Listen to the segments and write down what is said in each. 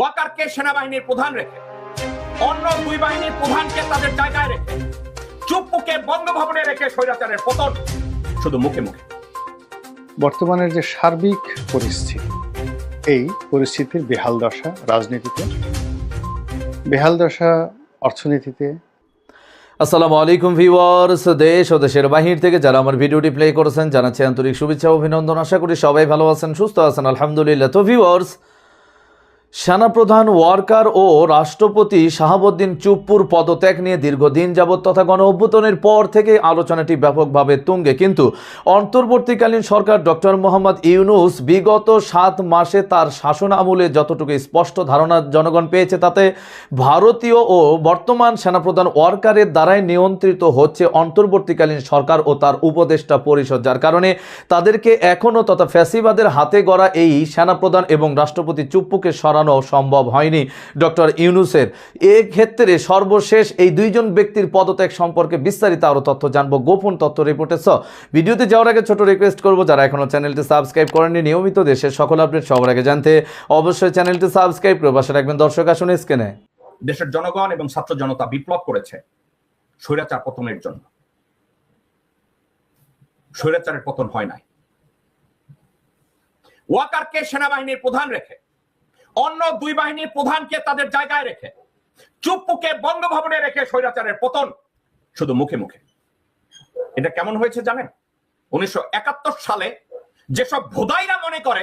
ওয়াকারকে সেনাবাহিনীর প্রধান রেখে অন্য দুই বাহিনীর প্রধানকে তাদের জায়গায় রেখে চুপ্পুকে বঙ্গভবনে রেখে স্বৈরাচারের পতন শুধু মুখে মুখে। বর্তমানের যে সার্বিক পরিস্থিতি এই পরিস্থিতির বেহাল দশা রাজনীতিতে বেহাল দশা অর্থনীতিতে। আসসালামু আলাইকুম ভিউয়ার্স দেশ ও দেশের বাহির থেকে যারা আমার ভিডিওটি প্লে করেছেন জানাচ্ছি আন্তরিক শুভেচ্ছা অভিনন্দন। আশা করি সবাই ভালো আছেন সুস্থ আছেন আলহামদুলিল্লাহ। তো ভিউয়ার্স সেনাপ্রধান ওয়ার্কার ও রাষ্ট্রপতি শাহাবুদ্দিন চুপ্পুর পদত্যাগ নিয়ে দীর্ঘদিন যাবৎ তথা গণ অভ্যুত্থানের পর থেকে আলোচনাটি ব্যাপকভাবে তুঙ্গে। কিন্তু অন্তর্বর্তীকালীন সরকার ডক্টর মোহাম্মদ ইউনুস বিগত সাত মাসে তার শাসন আমলে যতটুকু স্পষ্ট ধারণা জনগণ পেয়েছে, তাতে ভারতীয় ও বর্তমান সেনাপ্রধান ওয়ার্কারের দ্বারাই নিয়ন্ত্রিত হচ্ছে অন্তর্বর্তীকালীন সরকার ও তার উপদেষ্টা পরিষদ, যার কারণে তাদেরকে এখনও তথা ফ্যাসিবাদের হাতে গড়া এই সেনাপ্রধান এবং রাষ্ট্রপতি চুপ্পুকে সরানো সম্ভব হয়নি, ডক্টর ইউনুসের। ক্ষেত্রে সর্বশেষ এই দুইজন ব্যক্তির পদত্যাগ সম্পর্কে বিস্তারিত আরও তথ্য জানব। গোপন তথ্য রিপোর্টে। স ভিডিওতে যাওয়ার আগে ছোট রিকোয়েস্ট করব, যারা এখনও চ্যানেলটি সাবস্ক্রাইব করেননি, নিয়মিত দেশের সকল আপডেট সবার আগে জানতে অবশ্যই চ্যানেলটি সাবস্ক্রাইব করে পাশে রাখবেন দর্শক, আসুন স্ক্রিনে। দেশের জনগণ এবং ছাত্র জনতা বিপ্লব করেছে স্বৈরাচার পতনের জন্য। স্বৈরাচারের পতন হয় নাই। ওয়াকারকে সেনাবাহিনীর প্রধান রেখে অন্য দুই বাহিনীর প্রধানকে তাদের জায়গায় রেখে, চুপ্পুকে বঙ্গভবনে রেখে স্বৈরাচারের পতন শুধু মুখে মুখে। এটা কেমন হয়েছে জানেন? উনিশশো সালে যেসব ভোদাইরা মনে করে,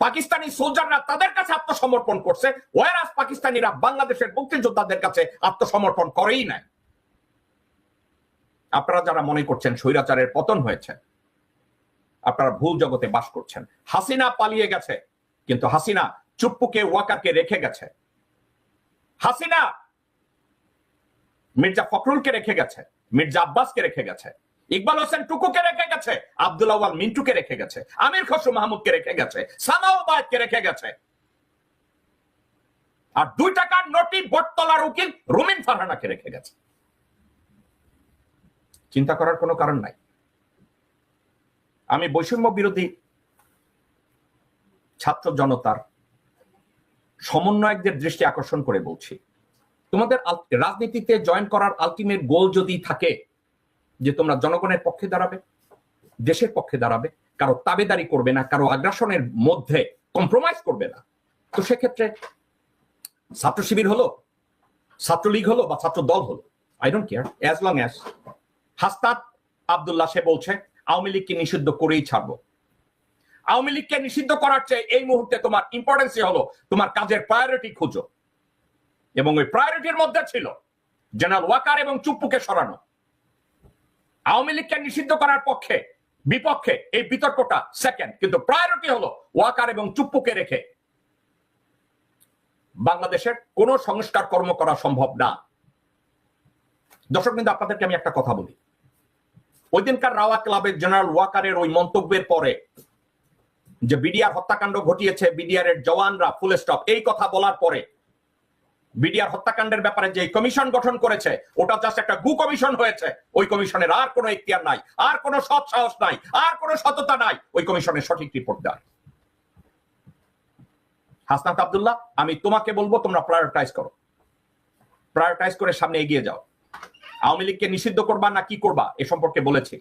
পাকিস্তানি সোলজাররা তাদের কাছে আত্মসমর্পণ করছে ওয়ারাস পাকিস্তানিরা বাংলাদেশের মুক্তিযোদ্ধাদের কাছে আত্মসমর্পণ করেই নাই। আপনারা যারা মনে করছেন স্বৈরাচারের পতন হয়েছে, আপনারা ভুল জগতে বাস করছেন। হাসিনা পালিয়ে গেছে, কিন্তু হাসিনা চুপ্পুকে ওয়াকারকে রেখে গেছে। হাসিনা মির্জা ফখরুলকে রেখে গেছে, মির্জা আব্বাসকে রেখে গেছে, ইকবাল হোসেন টুকুকে রেখে গেছে, আব্দুল আওয়াল মিন্টুকে রেখে গেছে, আমির খসরু মাহমুদকে রেখে গেছে সামাওবাদকে রেখে গেছে। আর দুই টাকার নোটি বটতলার উকিল রুমিন ফারহানাকে রেখে গেছে। চিন্তা করার কোনো কারণ নাই। আমি বৈষম্য বিরোধী ছাত্র জনতার সমন্বয়কদের দৃষ্টি আকর্ষণ করে বলছি। তোমাদের রাজনীতিতে জয়েন করার আলটিমেট গোল যদি থাকে, যে তোমরা জনগণের পক্ষে দাঁড়াবে, দেশের পক্ষে দাঁড়াবে, কারও তাবেদারি করবে না, কারও আগ্রাসনের মধ্যে কম্প্রোমাইজ করবে না, তো সেক্ষেত্রে ছাত্র শিবির হলো ছাত্রলীগ হলো বা ছাত্র দল হলো I don't care as long as হাস্তাদ Abdullah সে বলছে, আওয়ামী লীগকে নিষিদ্ধ করেই ছাড়বো। আওয়ামী লীগকে নিষিদ্ধ করার চেয়ে এই মুহূর্তে তোমার ইম্পর্টেন্সই হলো তোমার কাজের প্রায়োরিটি খুঁজো। এবং ওই প্রায়োরিটির মধ্যে ছিল জেনারেল ওয়াকার এবং চুপ্পুকে সরানো। আওয়ামী লীগকে নিষিদ্ধ করার পক্ষে, বিপক্ষে এই বিতর্কটা সেকেন্ড কিন্তু প্রায়োরিটি হলো ওয়াকার এবং চুপ্পুকে রেখে। বাংলাদেশের কোন সংস্কার কর্ম করা সম্ভব না। দর্শক কিন্তু আপনাদেরকে আমি একটা কথা বলি। ওই দিনকার রাওয়া ক্লাবের জেনারেল ওয়াকারের ওই মন্তব্যের পরে যে বিডিআর হত্যাকাণ্ড ঘটিয়েছে বিডিআর এর জওয়ানরা ফুল স্টপ এই কথা বলার পরে বিডিআর হত্যাকাণ্ডের ব্যাপারে যে কমিশন গঠন করেছে, ওটা জাস্ট একটা গু কমিশন হয়েছে। ওই কমিশনের আর কোনো ইখতিয়ার নাই, আর কোনো সৎ সাহস নাই, আর কোনো সততা নাই। ওই কমিশনের সঠিক রিপোর্ট দেয় হাসনাত আব্দুল্লাহ, আমি তোমাকে বলব, তোমরা প্রায়োরিটাইজ করো। প্রায়োরিটাইজ করে সামনে এগিয়ে যাও। আওয়ামী লীগকে নিষিদ্ধ করবা না কি করবা, এ সম্পর্কে বলেছি।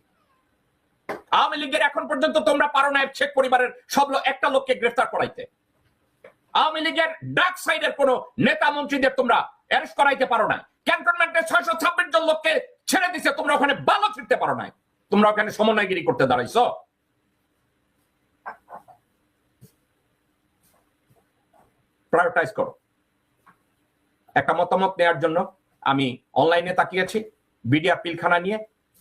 আওয়ামী লীগের এখন পর্যন্ত তোমরা পারো না শেখ পরিবারের সব একটা লোককে গ্রেফতার করাইতে। আওয়ামী লীগের ডাক সাইডের কোন নেতা মন্ত্রীদের তোমরা অ্যারেস্ট করাইতে পারো না। ক্যান্টনমেন্টে ছয়শো ছাব্বিশ জন লোককে ছেড়ে দিছে, তোমরা ওখানে বালো ছিটতে পারো না তোমরা ওখানে সমন্বয়গিরি করতে দাঁড়াইছো। প্রায়োরিটাইজ করো। একটা মতামত নেওয়ার জন্য আমি অনলাইনে তাকিয়েছি, বিডিআর পিলখানা নিয়ে।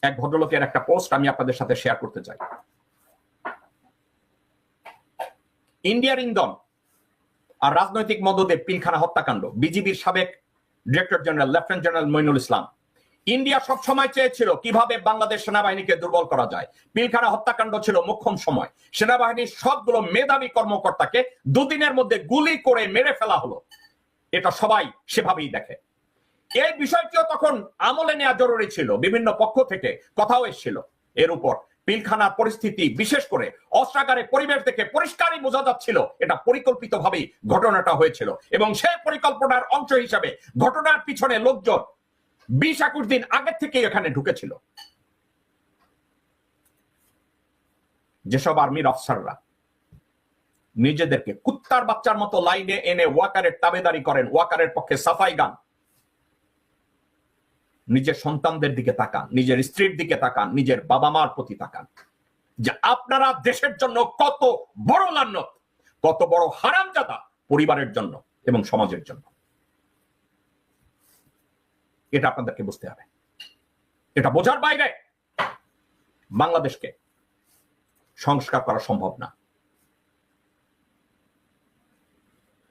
এক ভদ্রলোকের একটা পোস্ট আমি আপনাদের সাথে শেয়ার করতে চাই। ইন্ডিয়ার ইন্দম আর রাজনৈতিক মদদে পিলখানা হত্যাকাণ্ড, বিজিবির সাবেক director general lieutenant general Moinul Islam. India সব সময় চেয়েছিল কীভাবে বাংলাদেশ সেনাবাহিনীকে দুর্বল করা যায়। পিলখানা হত্যাকাণ্ড ছিল মোক্ষম সময়। সেনাবাহিনীর সবগুলো মেধাবী কর্মকর্তাকে দুদিনের মধ্যে গুলি করে মেরে ফেলা হলো। এটা সবাই সেভাবেই দেখে। এই বিষয়টিও তখন আমলে নেওয়া জরুরি ছিল। বিভিন্ন পক্ষ থেকে কথাও এসেছিল। এর উপর পিলখানার পরিস্থিতি বিশেষ করে অস্ত্রাগারের পরিবেশ দেখে পরিষ্কারই বোঝা যাচ্ছিল, এটা পরিকল্পিতভাবেই ঘটনাটা হয়েছিল। এবং সেই পরিকল্পনার অংশ হিসাবে ঘটনার পিছনে লোকজন বিশ একুশ দিন আগের থেকে এখানে ঢুকেছিল। যেসব আর্মির অফিসাররা নিজেদেরকে কুত্তার বাচ্চার মতো লাইনে এনে ওয়াকারের তাবেদারি করেন, ওয়াকারের পক্ষে সাফাই গান নিজের সন্তানদের দিকে তাকান, নিজের স্ত্রীর দিকে তাকান, নিজের বাবা মার প্রতি তাকান। যে আপনারা দেশের জন্য কত বড় লান্নত, কত বড় হারামজাদা পরিবারের জন্য এবং সমাজের জন্য। এটা আপনাদেরকে বুঝতে হবে। এটা বোঝার বাইরে বাংলাদেশকে সংস্কার করা সম্ভব না।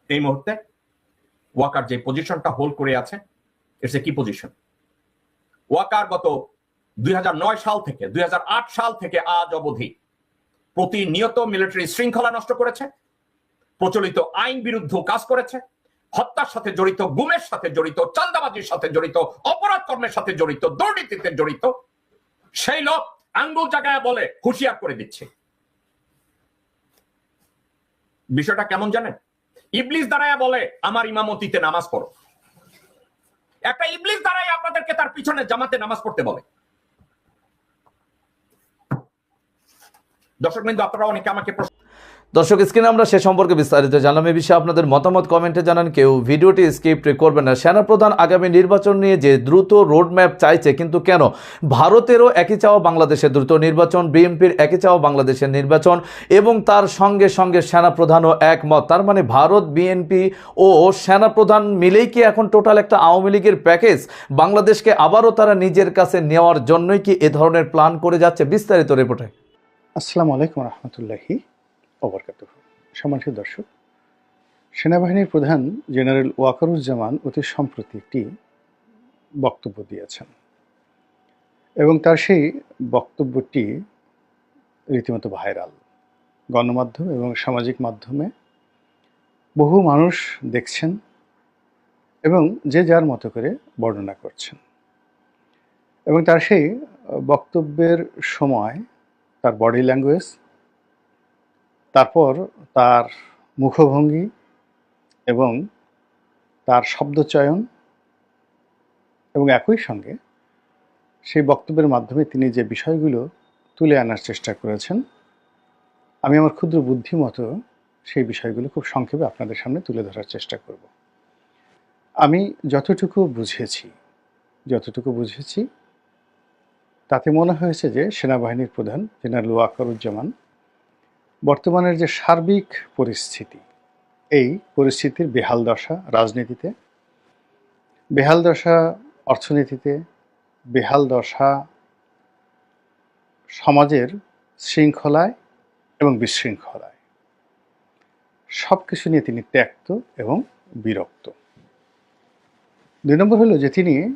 এই মুহূর্তে ওয়াকার যে পজিশনটা হোল্ড করে আছে ইটস এ কি পজিশন ওয়াকার গত দুই সাল থেকে, দুই সাল থেকে আজ অবধি প্রতিনিয়ত মিলিটারি শৃঙ্খলা নষ্ট করেছে, প্রচলিত আইন বিরুদ্ধ কাজ করেছে, হত্যার সাথে জড়িত, গুমের সাথে জড়িত চান্দাবাজির সাথে জড়িত অপরাধ কর্মের সাথে জড়িত, দুর্নীতিতে জড়িত, সেই লোক আঙ্গুল জায়গায় বলে, হুঁশিয়ার করে দিচ্ছে। বিষয়টা কেমন জানেন? ইবলিস দাঁড়ায় বলে, আমার ইমামতিতে নামাজ পড়ো। একটা ইবলিস দ্বারাই আপনাদেরকে তার পিছনে জামাতে নামাজ পড়তে বলে। দর্শক বিন্দু আপনারা অনেকে আমাকে প্রশ্ন দর্শক স্ক্রিনে আমরা সে সম্পর্কে বিস্তারিত জানলাম। এ বিষয়ে আপনাদের মতামত কমেন্টে জানান। কেউ ভিডিওটি স্কিপ করবেন না। সেনাপ্রধান আগামী নির্বাচন নিয়ে যে দ্রুত রোডম্যাপ চাইছে, কিন্তু কেন? ভারতেরও একই চাওয়া বাংলাদেশের দ্রুত নির্বাচন, বিএনপির একই চাওয়া বাংলাদেশের নির্বাচন এবং তার সঙ্গে সঙ্গে সেনাপ্রধানও একমত। তার মানে ভারত, বিএনপি ও সেনাপ্রধান মিলেই কি এখন টোটাল একটা আওয়ামী লীগের প্যাকেজ বাংলাদেশকে আবারও তারা নিজের কাছে নেওয়ার জন্যই কি এ ধরনের প্ল্যান করে যাচ্ছে? বিস্তারিত রিপোর্টে আসসালামু আলাইকুম রহমতুল্লাহি। ওবরকাত সম্মানিত দর্শক, সেনাবাহিনীর প্রধান জেনারেল ওয়াকারুজ্জামান অতি সম্প্রতি একটি বক্তব্য দিয়েছেন এবং তার সেই বক্তব্যটি রীতিমতো ভাইরাল। গণমাধ্যম এবং সামাজিক মাধ্যমে বহু মানুষ দেখছেন এবং যে যার মতো করে বর্ণনা করছেন এবং তার সেই বক্তব্যের সময় তার বডি ল্যাঙ্গুয়েজ তারপর তার মুখভঙ্গি এবং তার শব্দচয়ন এবং একই সঙ্গে সেই বক্তব্যের মাধ্যমে তিনি যে বিষয়গুলো তুলে আনার চেষ্টা করেছেন, আমি আমার ক্ষুদ্র বুদ্ধি মতো সেই বিষয়গুলো খুব সংক্ষেপে আপনাদের সামনে তুলে ধরার চেষ্টা করব। আমি যতটুকু বুঝেছি যতটুকু বুঝেছি, তাতে মনে হয়েছে যে সেনাবাহিনীর প্রধান জেনারেল ওয়াকারুজ্জামান বর্তমানের যে সার্বিক পরিস্থিতি, এই পরিস্থিতির বেহাল দশা রাজনীতিতে, বেহাল দশা অর্থনীতিতে, বেহাল দশা সমাজের শৃঙ্খলায় এবং বিশৃঙ্খলায়। সব কিছু নিয়ে তিনি ত্যক্ত এবং বিরক্ত। দুই নম্বর হলো যে তিনি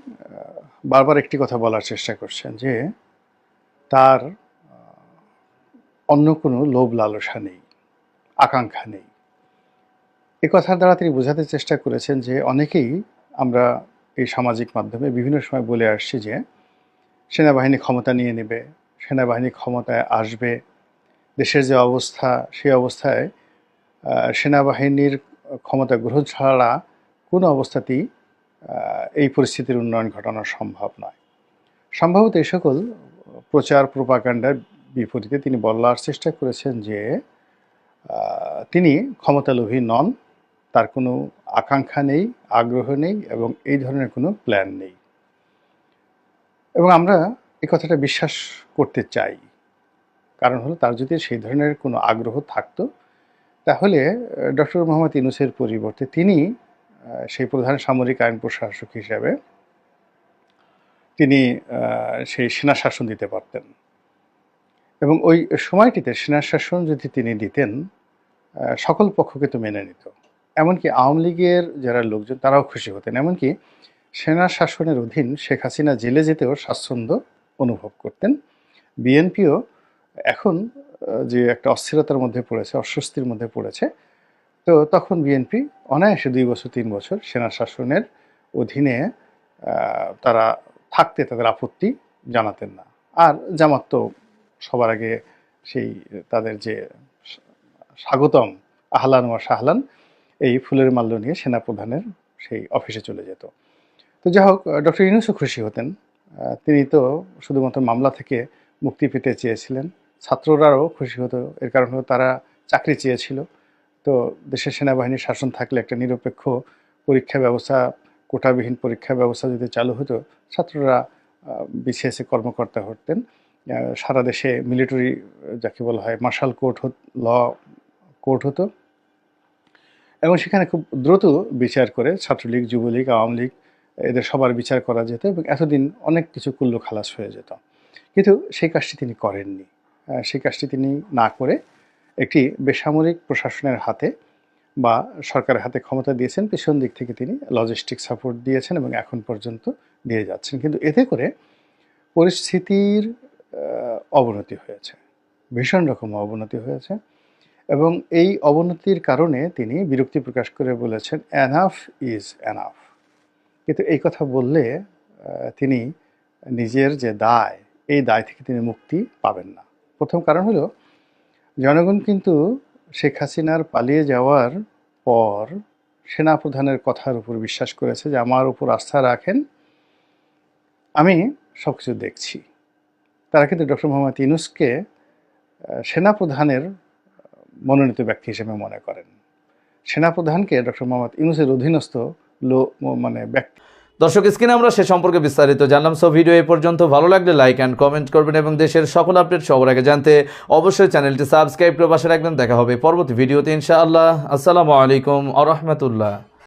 বারবার একটি কথা বলার চেষ্টা করছেন যে তার অন্য কোনো লোভ লালসা নেই, আকাঙ্ক্ষা নেই। এ কথার দ্বারা তিনি বোঝাতে চেষ্টা করেছেন যে অনেকেই আমরা এই সামাজিক মাধ্যমে বিভিন্ন সময় বলে আসছি যে সেনাবাহিনী ক্ষমতা নিয়ে নেবে, সেনাবাহিনী ক্ষমতায় আসবে, দেশের যে অবস্থা সেই অবস্থায় সেনাবাহিনীর ক্ষমতা গ্রহণ ছাড়া কোনো অবস্থাতেই এই পরিস্থিতির উন্নয়ন ঘটানো সম্ভব নয়। সম্ভবত এই সকল প্রচার প্রোপাগান্ডার বিপরীতে তিনি বলার চেষ্টা করেছেন যে তিনি ক্ষমতালোভী নন, তার কোনো আকাঙ্ক্ষা নেই, আগ্রহ নেই এবং এই ধরনের কোনো প্ল্যান নেই। এবং আমরা এই কথাটা বিশ্বাস করতে চাই। কারণ হলো তার যদি সেই ধরনের কোনো আগ্রহ থাকতো, তাহলে ডক্টর মোহাম্মদ ইনুসের পরিবর্তে তিনি সেই প্রধান সামরিক আইন প্রশাসক হিসাবে তিনি সেই সেনা শাসন দিতে পারতেন। এবং ওই সময়টিতে সেনা শাসন যদি তিনি দিতেন সকল পক্ষকে তো মেনে নিত। এমনকি আওয়ামী লীগের যারা লোকজন, তারাও খুশি হতেন। এমনকি সেনা শাসনের অধীন শেখ হাসিনা জেলে যেতেও স্বাচ্ছন্দ্য অনুভব করতেন। বিএনপিও এখন যে একটা অস্থিরতার মধ্যে পড়েছে, অস্বস্তির মধ্যে পড়েছে, তো তখন বিএনপি অনায়াসে দুই বছর, তিন বছর সেনা শাসনের অধীনে তারা থাকতে তাদের আপত্তি জানাতেন না। আর জামাত তো সবার আগে সেই তাদের যে স্বাগতম আহলান ওয়া শাহলান, এই ফুলের মাল্য নিয়ে সেনাপ্রধানের সেই অফিসে চলে যেত। তো যাই হোক ডক্টর ইউনুসও খুশি হতেন। তিনি তো শুধুমাত্র মামলা থেকে মুক্তি পেতে চেয়েছিলেন। ছাত্ররাও খুশি হতো, এর কারণ হলো তারা চাকরি চেয়েছিল। তো দেশের সেনাবাহিনীর শাসন থাকলে একটা নিরপেক্ষ পরীক্ষা ব্যবস্থা, কোটাবিহীন পরীক্ষা ব্যবস্থা যদি চালু হতো, ছাত্ররা বিসিএসে কর্মকর্তা হতেন। সারা দেশে মিলিটারি যাকে বলা হয় মার্শাল কোর্ট ল কোর্ট হতো। এবং সেখানে খুব দ্রুত বিচার করে ছাত্রলীগ, যুবলীগ, আওয়ামী লীগ, এদের সবার বিচার করা যেত এবং এতদিন অনেক কিছু কুল্লু খালাস হয়ে যেত। কিন্তু সেই কাজটি তিনি করেননি। সেই কাজটি তিনি না করে একটি বেসামরিক প্রশাসনের হাতে বা সরকারের হাতে ক্ষমতা দিয়েছেন। পেছন দিক থেকে তিনি লজিস্টিক সাপোর্ট দিয়েছেন এবং এখন পর্যন্ত দিয়ে যাচ্ছেন। কিন্তু এতে করে পরিস্থিতির অবনতি হয়েছে। ভীষণ রকম অবনতি হয়েছে এবং এই অবনতির কারণে তিনি বিরক্তি প্রকাশ করে বলেছেন অ্যানাফ ইজ অ্যানাফ কিন্তু এই কথা বললে তিনি নিজের যে দায়, এই দায় থেকে তিনি মুক্তি পাবেন না। প্রথম কারণ হলো, জনগণ কিন্তু শেখ হাসিনার পালিয়ে যাওয়ার পর সেনাপ্রধানের কথার উপর বিশ্বাস করেছে যে, আমার উপর আস্থা রাখেন, আমি সব কিছু দেখছি। তারা কিন্তু ডক্টর মোহাম্মদ ইউনুসকে সেনাপ্রধানের মনোনীত ব্যক্তি হিসেবে মনে করেন। সেনাপ্রধানকে ডক্টর মোহাম্মদ ইউনুসের অধীনস্থ লো মানে ব্যক্তি দর্শক, স্ক্রিনে আমরা সে সম্পর্কে বিস্তারিত জানলাম। সো, ভিডিও এ পর্যন্ত ভালো লাগলে লাইক অ্যান্ড কমেন্ট করবেন এবং দেশের সকল আপডেট সবার আগে জানতে অবশ্যই চ্যানেলটি সাবস্ক্রাইব করে পাশে রাখবেন। দেখা হবে পরবর্তী ভিডিওতে ইনশাআল্লাহ। আসসালামু আলাইকুম আ রহমতুল্লাহ।